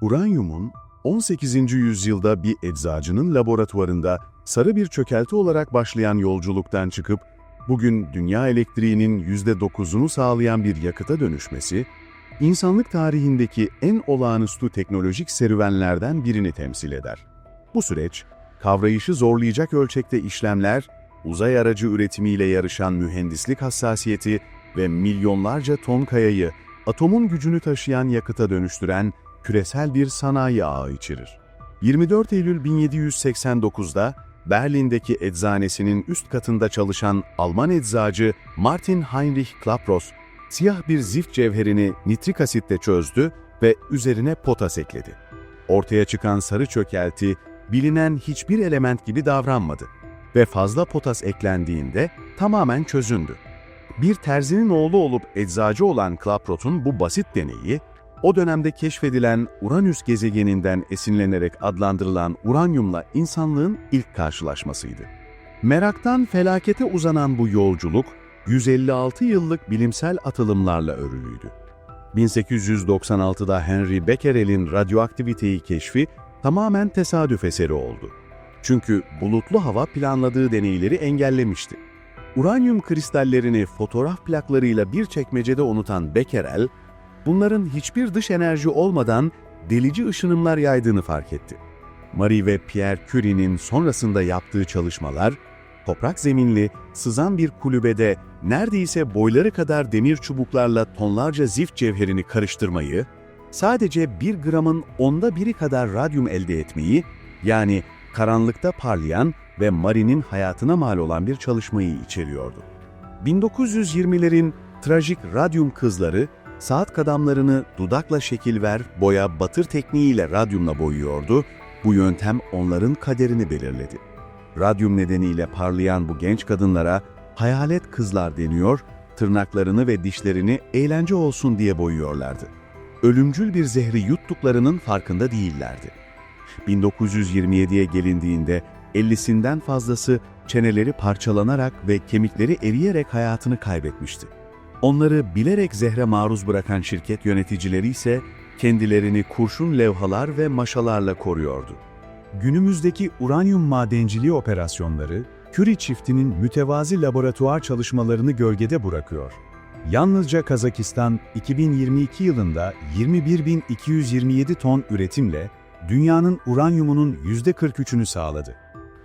Uranyumun 18. yüzyılda bir eczacının laboratuvarında sarı bir çökelti olarak başlayan yolculuktan çıkıp bugün dünya elektriğinin %9'unu sağlayan bir yakıta dönüşmesi, insanlık tarihindeki en olağanüstü teknolojik serüvenlerden birini temsil eder. Bu süreç, kavrayışı zorlayacak ölçekte işlemler, uzay aracı üretimiyle yarışan mühendislik hassasiyeti ve milyonlarca ton kayayı atomun gücünü taşıyan yakıta dönüştüren küresel bir sanayi ağı içerir. 24 Eylül 1789'da Berlin'deki eczanesinin üst katında çalışan Alman eczacı Martin Heinrich Klaproth, siyah bir zift cevherini nitrik asitle çözdü ve üzerine potas ekledi. Ortaya çıkan sarı çökelti, bilinen hiçbir element gibi davranmadı ve fazla potas eklendiğinde tamamen çözündü. Bir terzinin oğlu olup eczacı olan Klaproth'un bu basit deneyi, o dönemde keşfedilen Uranüs gezegeninden esinlenerek adlandırılan uranyumla insanlığın ilk karşılaşmasıydı. Meraktan felakete uzanan bu yolculuk, 156 yıllık bilimsel atılımlarla örülüydü. 1896'da Henry Becquerel'in radyoaktiviteyi keşfi tamamen tesadüf eseri oldu. Çünkü bulutlu hava planladığı deneyleri engellemişti. Uranyum kristallerini fotoğraf plaklarıyla bir çekmecede unutan Becquerel, bunların hiçbir dış enerji olmadan delici ışınımlar yaydığını fark etti. Marie ve Pierre Curie'nin sonrasında yaptığı çalışmalar, toprak zeminli, sızan bir kulübede neredeyse boyları kadar demir çubuklarla tonlarca zift cevherini karıştırmayı, sadece bir gramın onda biri kadar radyum elde etmeyi, yani karanlıkta parlayan ve Marie'nin hayatına mal olan bir çalışmayı içeriyordu. 1920'lerin trajik radyum kızları, saat kadamlarını dudakla şekil ver, boya, batır tekniğiyle radyumla boyuyordu, bu yöntem onların kaderini belirledi. Radyum nedeniyle parlayan bu genç kadınlara hayalet kızlar deniyor, tırnaklarını ve dişlerini eğlence olsun diye boyuyorlardı. Ölümcül bir zehri yuttuklarının farkında değillerdi. 1927'ye gelindiğinde 50'sinden fazlası çeneleri parçalanarak ve kemikleri eriyerek hayatını kaybetmişti. Onları bilerek zehre maruz bırakan şirket yöneticileri ise kendilerini kurşun levhalar ve maşalarla koruyordu. Günümüzdeki uranyum madenciliği operasyonları, Curie çiftinin mütevazi laboratuvar çalışmalarını gölgede bırakıyor. Yalnızca Kazakistan 2022 yılında 21.227 ton üretimle dünyanın uranyumunun %43'ünü sağladı.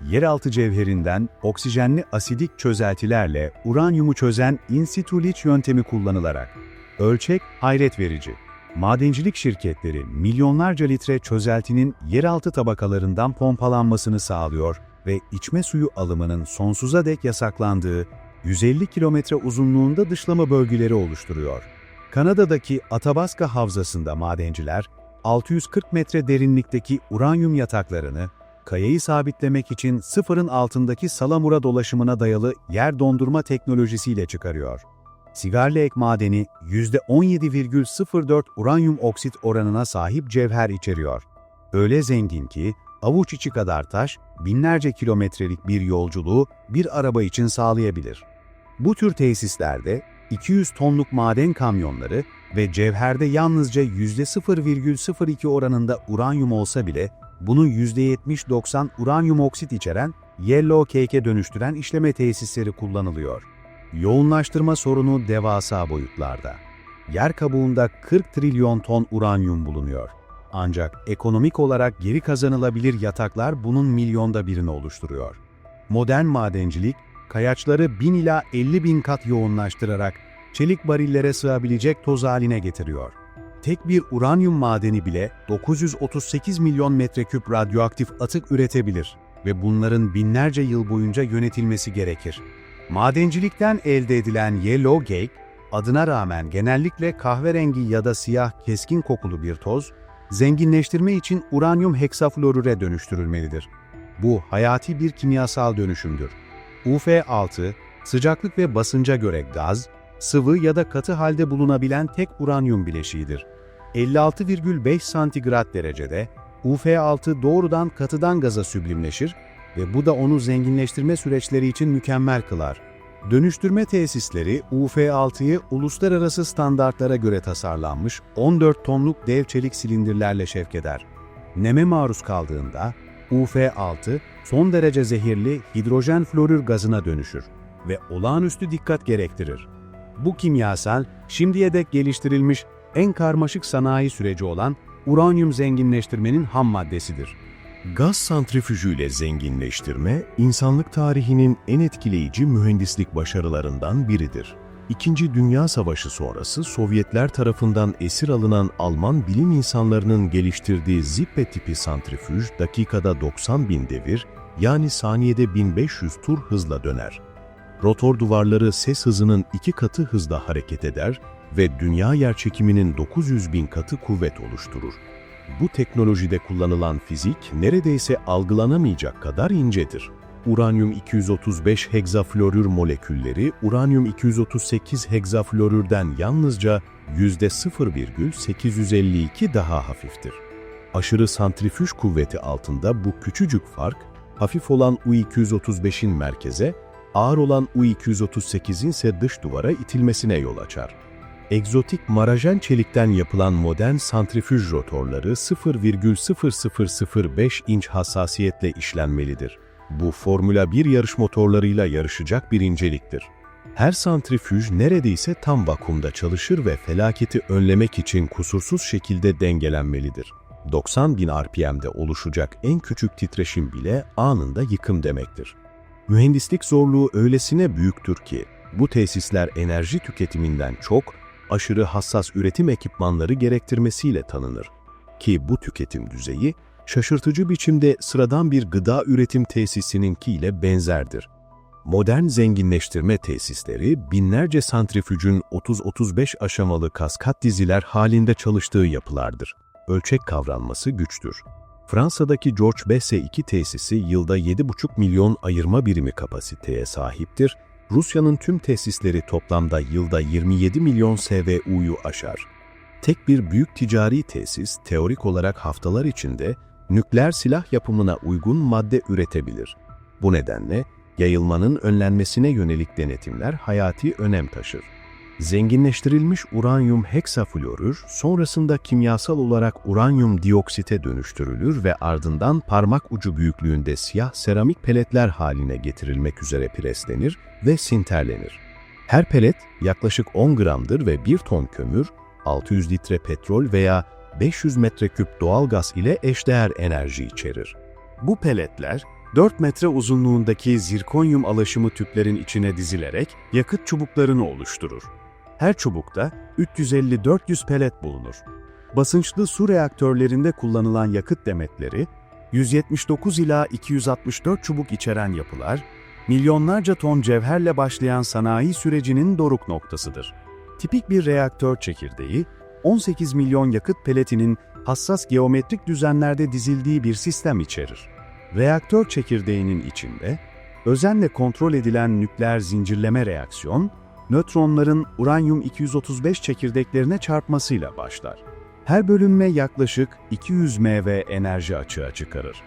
Yeraltı cevherinden oksijenli asidik çözeltilerle uranyumu çözen in situ leach yöntemi kullanılarak ölçek hayret verici. Madencilik şirketleri milyonlarca litre çözeltinin yeraltı tabakalarından pompalanmasını sağlıyor ve içme suyu alımının sonsuza dek yasaklandığı 150 kilometre uzunluğunda dışlama bölgeleri oluşturuyor. Kanada'daki Athabasca Havzası'nda madenciler 640 metre derinlikteki uranyum yataklarını kayayı sabitlemek için sıfırın altındaki salamura dolaşımına dayalı yer dondurma teknolojisiyle çıkarıyor. Sigarlek madeni %17,04 uranyum oksit oranına sahip cevher içeriyor. Öyle zengin ki avuç içi kadar taş binlerce kilometrelik bir yolculuğu bir araba için sağlayabilir. Bu tür tesislerde 200 tonluk maden kamyonları ve cevherde yalnızca %0,02 oranında uranyum olsa bile bunu %70-90 uranyum oksit içeren Yellow Cake'e dönüştüren işleme tesisleri kullanılıyor. Yoğunlaştırma sorunu devasa boyutlarda. Yer kabuğunda 40 trilyon ton uranyum bulunuyor. Ancak ekonomik olarak geri kazanılabilir yataklar bunun milyonda birini oluşturuyor. Modern madencilik, kayaçları 1000 ila 50 bin kat yoğunlaştırarak çelik barillere sığabilecek toz haline getiriyor. Tek bir uranyum madeni bile 938 milyon metreküp radyoaktif atık üretebilir ve bunların binlerce yıl boyunca yönetilmesi gerekir. Madencilikten elde edilen Yellow Cake, adına rağmen genellikle kahverengi ya da siyah keskin kokulu bir toz, zenginleştirme için uranyum heksaflorüre dönüştürülmelidir. Bu hayati bir kimyasal dönüşümdür. UF6, sıcaklık ve basınca göre gaz, sıvı ya da katı halde bulunabilen tek uranyum bileşiğidir. 56,5 santigrat derecede UF6 doğrudan katıdan gaza süblimleşir ve bu da onu zenginleştirme süreçleri için mükemmel kılar. Dönüştürme tesisleri UF6'yı uluslararası standartlara göre tasarlanmış 14 tonluk dev çelik silindirlerle şevk eder. Neme maruz kaldığında UF6 son derece zehirli hidrojen florür gazına dönüşür ve olağanüstü dikkat gerektirir. Bu kimyasal şimdiye dek geliştirilmiş en karmaşık sanayi süreci olan uranyum zenginleştirmenin ham maddesidir. Gaz santrifüjüyle zenginleştirme, insanlık tarihinin en etkileyici mühendislik başarılarından biridir. İkinci Dünya Savaşı sonrası Sovyetler tarafından esir alınan Alman bilim insanlarının geliştirdiği Zippe tipi santrifüj dakikada 90 bin devir, yani saniyede 1500 tur hızla döner. Rotor duvarları ses hızının iki katı hızla hareket eder ve dünya yerçekiminin 900 bin katı kuvvet oluşturur. Bu teknolojide kullanılan fizik neredeyse algılanamayacak kadar incedir. Uranyum 235 hegzaflorür molekülleri uranyum 238 hegzaflorürden yalnızca %0,852 daha hafiftir. Aşırı santrifüj kuvveti altında bu küçücük fark, hafif olan U235'in merkeze, ağır olan U238'in ise dış duvara itilmesine yol açar. Egzotik marajen çelikten yapılan modern santrifüj rotorları 0,0005 inç hassasiyetle işlenmelidir. Bu Formula 1 yarış motorlarıyla yarışacak bir inceliktir. Her santrifüj neredeyse tam vakumda çalışır ve felaketi önlemek için kusursuz şekilde dengelenmelidir. 90 bin RPM'de oluşacak en küçük titreşim bile anında yıkım demektir. Mühendislik zorluğu öylesine büyüktür ki, bu tesisler enerji tüketiminden çok, aşırı hassas üretim ekipmanları gerektirmesiyle tanınır. Ki bu tüketim düzeyi, şaşırtıcı biçimde sıradan bir gıda üretim tesisininkiyle benzerdir. Modern zenginleştirme tesisleri, binlerce santrifüjün 30-35 aşamalı kaskat diziler halinde çalıştığı yapılardır. Ölçek kavranması güçtür. Fransa'daki George Besse 2 tesisi yılda 7,5 milyon ayırma birimi kapasiteye sahiptir Rusya'nın tüm tesisleri toplamda yılda 27 milyon SVU'yu aşar. Tek bir büyük ticari tesis teorik olarak haftalar içinde nükleer silah yapımına uygun madde üretebilir. Bu nedenle yayılmanın önlenmesine yönelik denetimler hayati önem taşır. Zenginleştirilmiş uranyum heksaflorür sonrasında kimyasal olarak uranyum dioksite dönüştürülür ve ardından parmak ucu büyüklüğünde siyah seramik peletler haline getirilmek üzere preslenir ve sinterlenir. Her pelet yaklaşık 10 gramdır ve 1 ton kömür, 600 litre petrol veya 500 metreküp doğal gaz ile eşdeğer enerji içerir. Bu peletler 4 metre uzunluğundaki zirkonyum alaşımı tüplerin içine dizilerek yakıt çubuklarını oluşturur. Her çubukta 350-400 pelet bulunur. Basınçlı su reaktörlerinde kullanılan yakıt demetleri, 179 ila 264 çubuk içeren yapılar, milyonlarca ton cevherle başlayan sanayi sürecinin doruk noktasıdır. Tipik bir reaktör çekirdeği, 18 milyon yakıt peletinin hassas geometrik düzenlerde dizildiği bir sistem içerir. Reaktör çekirdeğinin içinde, özenle kontrol edilen nükleer zincirleme reaksiyon, nötronların uranyum-235 çekirdeklerine çarpmasıyla başlar. Her bölünme yaklaşık 200 MV enerji açığa çıkarır.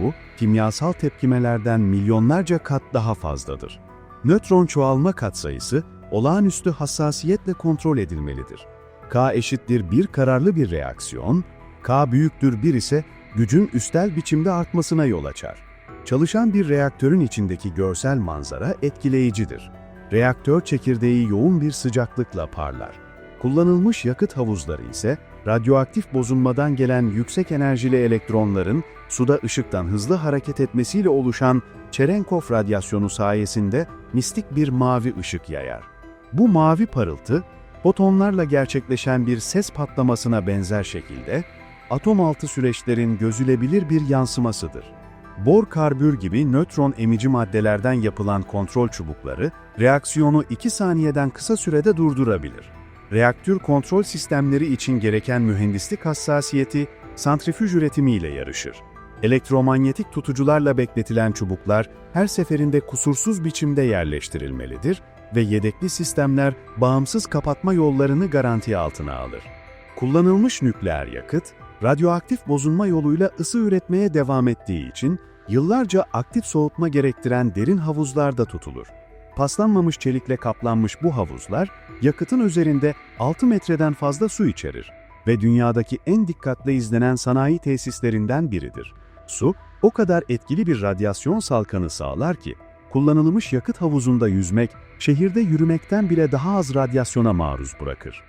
Bu, kimyasal tepkimelerden milyonlarca kat daha fazladır. Nötron çoğalma katsayısı olağanüstü hassasiyetle kontrol edilmelidir. K eşittir 1 kararlı bir reaksiyon, K büyüktür 1 ise gücün üstel biçimde artmasına yol açar. Çalışan bir reaktörün içindeki görsel manzara etkileyicidir. Reaktör çekirdeği yoğun bir sıcaklıkla parlar. Kullanılmış yakıt havuzları ise radyoaktif bozulmadan gelen yüksek enerjili elektronların suda ışıktan hızlı hareket etmesiyle oluşan Cherenkov radyasyonu sayesinde mistik bir mavi ışık yayar. Bu mavi parıltı, fotonlarla gerçekleşen bir ses patlamasına benzer şekilde atom altı süreçlerin gözülebilir bir yansımasıdır. Bor karbür gibi nötron emici maddelerden yapılan kontrol çubukları, reaksiyonu 2 saniyeden kısa sürede durdurabilir. Reaktör kontrol sistemleri için gereken mühendislik hassasiyeti, santrifüj üretimiyle yarışır. Elektromanyetik tutucularla bekletilen çubuklar her seferinde kusursuz biçimde yerleştirilmelidir ve yedekli sistemler bağımsız kapatma yollarını garanti altına alır. Kullanılmış nükleer yakıt, radyoaktif bozulma yoluyla ısı üretmeye devam ettiği için yıllarca aktif soğutma gerektiren derin havuzlarda tutulur. Paslanmamış çelikle kaplanmış bu havuzlar, yakıtın üzerinde 6 metreden fazla su içerir ve dünyadaki en dikkatle izlenen sanayi tesislerinden biridir. Su, o kadar etkili bir radyasyon salkanı sağlar ki, kullanılmış yakıt havuzunda yüzmek, şehirde yürümekten bile daha az radyasyona maruz bırakır.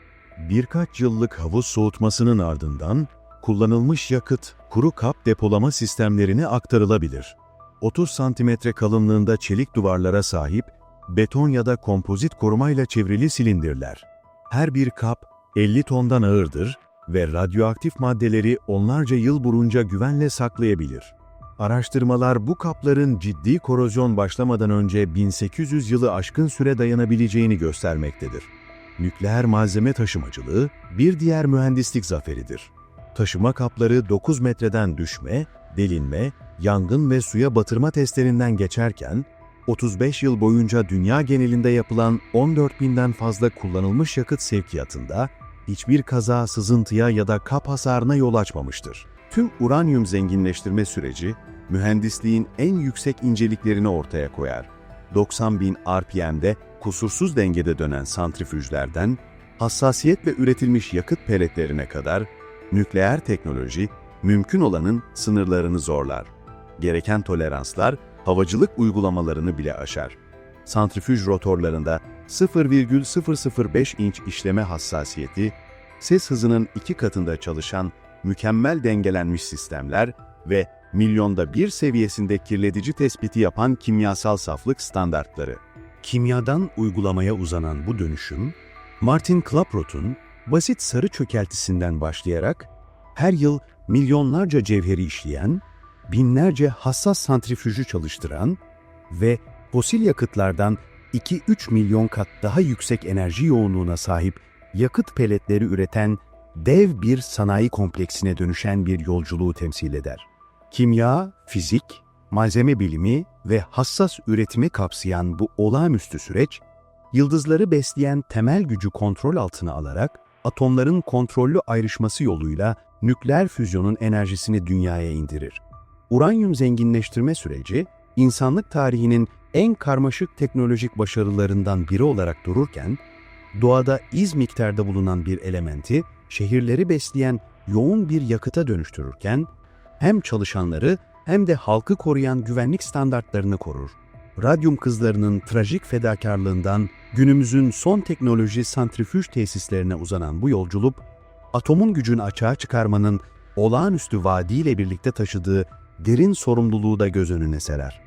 Birkaç yıllık havuz soğutmasının ardından kullanılmış yakıt kuru kap depolama sistemlerine aktarılabilir. 30 santimetre kalınlığında çelik duvarlara sahip beton ya da kompozit korumayla çevrili silindirler. Her bir kap 50 tondan ağırdır ve radyoaktif maddeleri onlarca yıl boyunca güvenle saklayabilir. Araştırmalar bu kapların ciddi korozyon başlamadan önce 1800 yılı aşkın süre dayanabileceğini göstermektedir. Nükleer malzeme taşımacılığı bir diğer mühendislik zaferidir. Taşıma kapları 9 metreden düşme, delinme, yangın ve suya batırma testlerinden geçerken, 35 yıl boyunca dünya genelinde yapılan 14 binden fazla kullanılmış yakıt sevkiyatında hiçbir kaza, sızıntıya ya da kap hasarına yol açmamıştır. Tüm uranyum zenginleştirme süreci, mühendisliğin en yüksek inceliklerini ortaya koyar. 90 bin RPM'de kusursuz dengede dönen santrifüjlerden, hassasiyetle üretilmiş yakıt peletlerine kadar, nükleer teknoloji, mümkün olanın sınırlarını zorlar. Gereken toleranslar, havacılık uygulamalarını bile aşar. Santrifüj rotorlarında 0,005 inç işleme hassasiyeti, ses hızının iki katında çalışan mükemmel dengelenmiş sistemler ve milyonda bir seviyesinde kirletici tespiti yapan kimyasal saflık standartları. Kimyadan uygulamaya uzanan bu dönüşüm, Martin Klaproth'un basit sarı çökeltisinden başlayarak her yıl milyonlarca cevheri işleyen, binlerce hassas santrifüjü çalıştıran ve fosil yakıtlardan 2-3 milyon kat daha yüksek enerji yoğunluğuna sahip yakıt peletleri üreten dev bir sanayi kompleksine dönüşen bir yolculuğu temsil eder. Kimya, fizik, malzeme bilimi ve hassas üretimi kapsayan bu olağanüstü süreç, yıldızları besleyen temel gücü kontrol altına alarak atomların kontrollü ayrışması yoluyla nükleer füzyonun enerjisini dünyaya indirir. Uranyum zenginleştirme süreci, insanlık tarihinin en karmaşık teknolojik başarılarından biri olarak dururken, doğada iz miktarda bulunan bir elementi şehirleri besleyen yoğun bir yakıta dönüştürürken, hem çalışanları hem de halkı koruyan güvenlik standartlarını korur. Radyum kızlarının trajik fedakarlığından günümüzün son teknoloji santrifüj tesislerine uzanan bu yolculuk, atomun gücünü açığa çıkarmanın olağanüstü vaadiyle birlikte taşıdığı derin sorumluluğu da göz önüne serer.